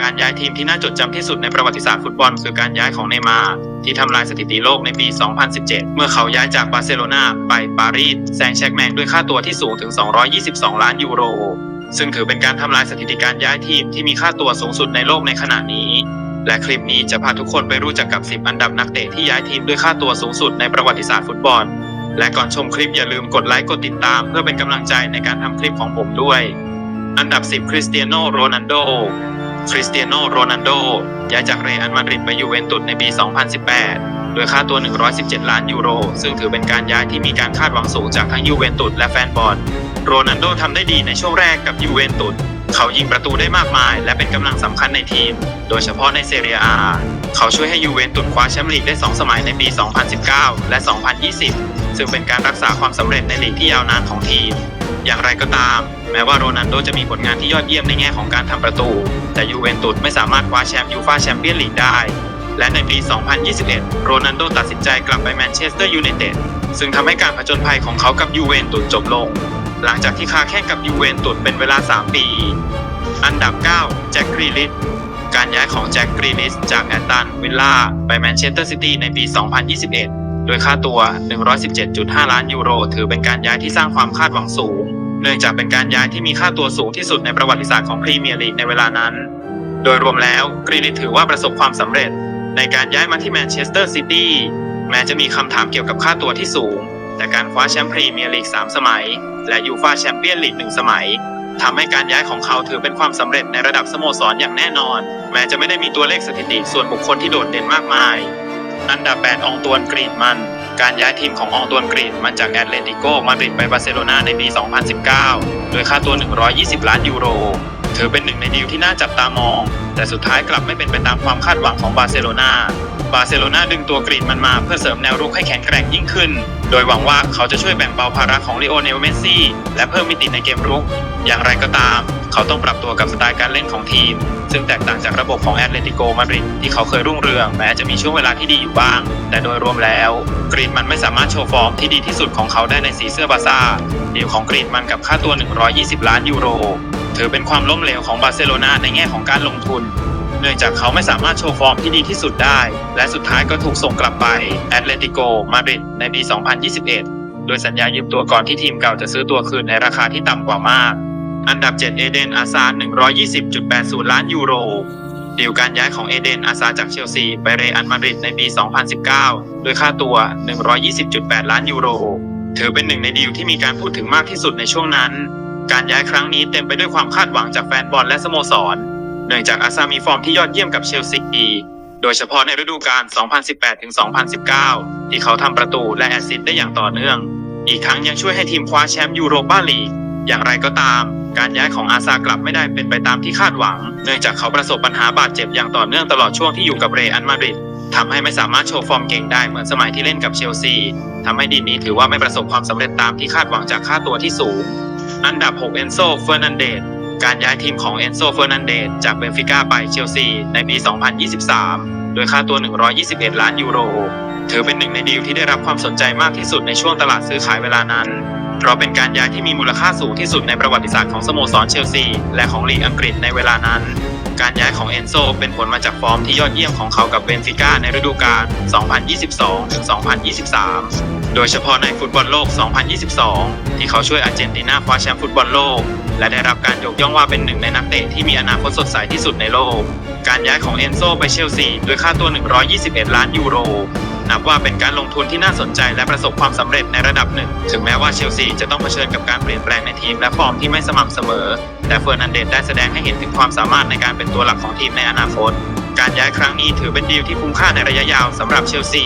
การย้ายทีมที่น่าจดจำที่สุดในประวัติศาสตร์ฟุตบอลคือการย้ายของเนย์มาร์ที่ทำลายสถิติโลกในปี 2017 เมื่อเขาย้ายจากบาร์เซโลนาไปปารีสแซงแชกแมงด้วยค่าตัวที่สูงถึง 222 ล้านยูโร ซึ่งถือเป็นการทำลายสถิติการย้ายทีมที่มีค่าตัวสูงสุดในโลกในขณะนี้ และคลิปนี้จะพาทุกคนไปรู้จักกับ 10 อันดับนักเตะที่ย้ายทีมด้วยค่าตัวสูงสุดในประวัติศาสตร์ฟุตบอล และก่อนชมคลิปอย่าลืมกดไลค์กดติดตาม เพื่อเป็นกำลังใจในการทำคลิปของผมด้วย อันดับ 10 คริสเตียโนโรนัลโด คริสเตียโนโรนัลโดย้ายจากเรอัลมาดริดไปยูเวนตุสในปี 2018 โดยค่าตัว 117 ล้านยูโร ซึ่งถือเป็นการย้ายที่มีการคาดหวังสูงจากทั้งยูเวนตุสและแฟนบอล โรนัลโดทำได้ดีในช่วงแรกกับยูเวนตุส เขายิงประตูได้มากมาย และเป็นกำลังสำคัญในทีม โดยเฉพาะในเซเรียอา เขาช่วยให้ยูเวนตุสคว้าแชมป์ลีกได้ 2 สมัยในปี 2019 และ 2020 ซึ่งเป็นการรักษาความสำเร็จในลีกที่ยาวนานของทีม อย่างไรก็ตาม แม้ว่าโรนัลโดจะมีผลงานที่ยอดเยี่ยมในแง่ของการทำประตู แต่ยูเวนตุสไม่สามารถคว้าแชมป์ยูฟ่าแชมเปี้ยนลีกได้ และในปี 2021 โรนัลโดตัดสินใจกลับไปแมนเชสเตอร์ยูไนเต็ดซึ่งทำให้การผจญภัยของเขากับยูเวนตุสจบลง หลังจากที่ค้าแข่งกับยูเวนตุสเป็นเวลา 3 ปี อันดับ 9 แจ็คกรีลิชการย้ายของแจ็คกรีลิชจากแอตตันวิลล่าไปแมนเชสเตอร์ซิตี้ในปี 2021 โดยค่าตัว 117.5 ล้านยูโร ถือเป็นการย้ายที่สร้างความคาดหวังสูง เนื่องจากเป็นการย้ายที่มีค่าตัวสูงที่สุดในประวัติศาสตร์ของพรีเมียร์ลีกในเวลานั้น โดยรวมแล้วกรีลิชถือว่าประสบความสำเร็จในการย้ายมาที่แมนเชสเตอร์ซิตี้แม้จะมีคำถามเกี่ยวกับค่าตัวที่สูง แต่การคว้าแชมป์พรีเมียร์ลีก 3 สมัย และยูฟ่าแชมเปี้ยนลีก 1 สมัยทำให้การย้ายของเขาถือเป็นความสำเร็จในระดับสโมสรอย่างแน่นอน แม้จะไม่ได้มีตัวเลขสถิติส่วนบุคคลที่โดดเด่นมากมาย อันดับ 8อองตวนกรีดมัน การย้ายทีมของอองตวนกรีดมันจากแอตเลติโกมาดริดไปบาร์เซโลนาในปี 2019 โดยค่าตัว 120 ล้านยูโร ถือเป็นหนึ่งในดีลที่น่าจับตามอง แต่สุดท้ายกลับไม่เป็นไปตามความคาดหวังของบาร์เซโลนา บาร์เซโลนาดึงตัวกรีดมันมาเพื่อเสริมแนวรุกให้แข็งแกร่งยิ่งขึ้น โดยหวังว่าเขาจะช่วยแบ่งเบาภาระของลิโอเนลเมสซี่และเพิ่มมิติในเกมรุก อย่างไรก็ตาม เขาต้องปรับตัวกับสไตล์การเล่นของทีม ซึ่งแตกต่างจากระบบของแอตเลติโกมาดริดที่เขาเคยรุ่งเรืองแม้จะมีช่วงเวลาที่ดีอยู่บ้าง แต่โดยรวมแล้ว กรีดมันไม่สามารถโชว์ฟอร์มที่ดีที่สุดของเขาได้ในสีเสื้อบาร์ซ่าดีลของกรีดมันกับค่าตัว 120 ล้านยูโรถือเป็นความล้มเหลวของบาร์เซโลนาในแง่ของการลงทุน นื่องจากเขาไม่สามารถโชว์ฟอร์มที่ดีที่สุดได้ และสุดท้ายก็ถูกส่งกลับไปแอตเลติโกมาดริดในปี 2021 โดยสัญญายืมตัวก่อนที่ทีมเก่าจะซื้อตัวคืนในราคาที่ต่ำกว่ามาก อันดับ 7 เอเดนอาซา 120.80 ล้านยูโรดีลการย้ายของเอเดนอาซาจากเชลซีไปเรอัลมาดริดในปี 2019 โดยค่าตัว 120.8 ล้านยูโร ถือเป็นหนึ่งในดีลที่มีการพูดถึงมากที่สุดในช่วงนั้น การย้ายครั้งนี้เต็มไปด้วยความคาดหวังจากแฟนบอลและสโมสร เนื่องจากอาซามีฟอร์มที่ยอดเยี่ยมกับเชลซีโดยเฉพาะในฤดูกาล 2018-2019 ที่เขาทำประตูและแอสซิสต์ได้อย่างต่อเนื่อง อีกทั้งยังช่วยให้ทีมคว้าแชมป์ยูโรปาลีก อย่างไรก็ตาม การย้ายของอาซากลับไม่ได้เป็นไปตามที่คาดหวัง เนื่องจากเขาประสบปัญหาบาดเจ็บอย่างต่อเนื่องตลอดช่วงที่อยู่กับเรอัลมาดริดทำให้ไม่สามารถโชว์ฟอร์มเก่งได้เหมือนสมัยที่เล่นกับเชลซีทำให้ดีนี้ถือว่าไม่ประสบความสำเร็จตามที่คาดหวังจากค่าตัวที่สูง อันดับ 6 เอนโซเฟอร์นันเดส การย้ายทีมของเอนโซเฟอร์นันเดสจากเบนฟิก้าไปเชลซีในปี 2023 โดยค่าตัว 121 ล้านยูโร ถือเป็นหนึ่งในดีลที่ได้รับความสนใจมากที่สุดในช่วงตลาดซื้อขายเวลานั้น เพราะเป็นการย้ายที่มีมูลค่าสูงที่สุดในประวัติศาสตร์ของสโมสรเชลซีและของลีกอังกฤษในเวลานั้นการย้ายของเอนโซเป็นผลมาจากฟอร์มที่ยอดเยี่ยมของเขากับเบนฟิก้าในฤดูกาล 2022-2023 โดยเฉพาะในฟุตบอลโลก 2022 ที่เขาช่วยอาร์เจนตินาคว้าแชมป์ฟุตบอลโลก และได้รับการยกย่องว่าเป็นหนึ่งในนักเตะที่มีอนาคตสดใสที่สุดในโลก การย้ายของเอนโซไปเชลซีด้วยค่าตัว 121 ล้านยูโร นับว่าเป็นการลงทุนที่น่าสนใจและประสบความสำเร็จในระดับหนึ่ง ถึงแม้ว่าเชลซีจะต้องเผชิญกับการเปลี่ยนแปลงในทีมและฟอร์มที่ไม่สม่ำเสมอ แต่เฟอร์นันเดสได้แสดงให้เห็นถึงความสามารถในการเป็นตัวหลักของทีมในอนาคต การย้ายครั้งนี้ถือเป็นดีลที่คุ้มค่าในระยะยาวสำหรับเชลซี